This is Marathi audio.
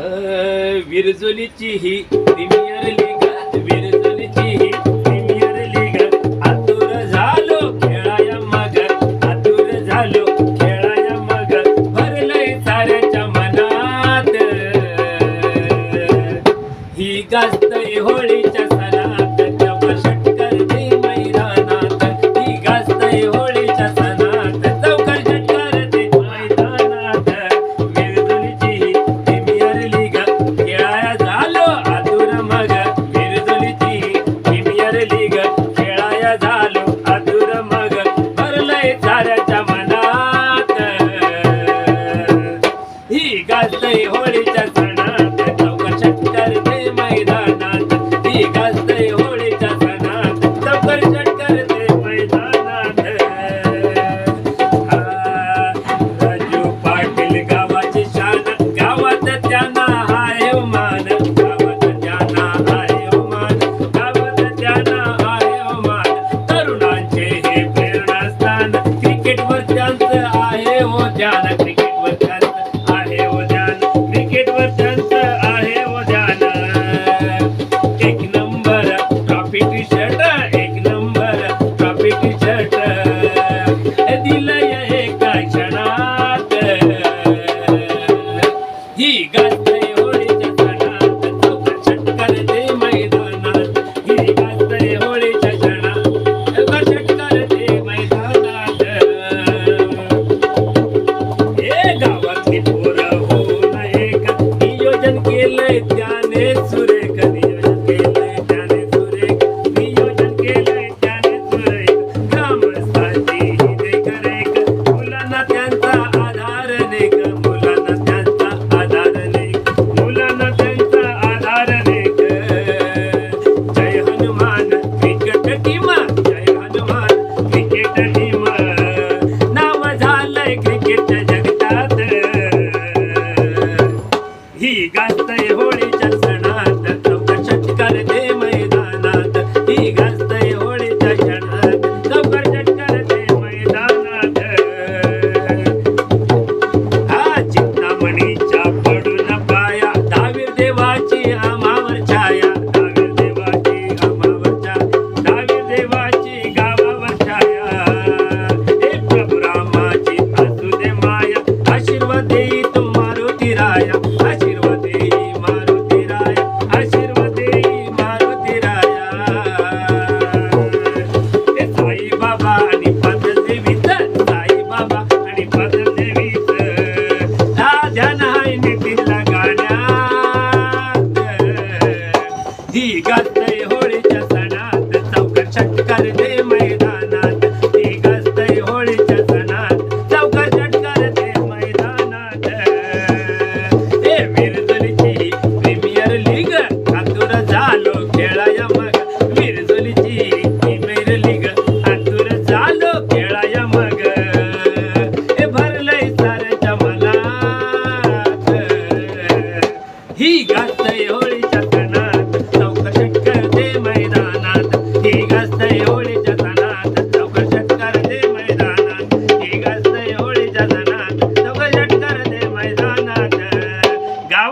विरजोलीची ही प्रीमियर लीग विरजोलीची ही प्रीमियर लीग आतुर झालो खेळाया मग आतुर झालो खेळाया मग भरलंय साऱ्याच्या मनात. ही गाजतय होळीच्या गाजतय होळीच्या सणात. षटकर ते मैदानात. ही गाजतय होळीच्या सणात. चौकर षटकर ते मैदानात. राजू पाटील गावाची शान. गावात त्यांना आहे मान गावात त्यांना आहे मान गावात त्यांना मान तरुणांचे हे प्रेरणास्थान. क्रिकेटवर त्यांचं आहे हो ज्ञान केलंय त्याने सुरेख क्रिकेट जगतात ही गाजतय होळी ही गाजतय होळीच्या सणात. चौकर षटकार दे मैदानात. ही गाजतय होळीच्या सणात. चौकर षटकार दे मैदानात. ते विरजलीची प्रीमियर लीग आतुर झालो खेळाया मग. विरजलीची प्रीमियर लीग आतुर झालो खेळाया मग. हे भरलंय साऱ्याच्या मनात. ही गाजतय होळीच्या सणात.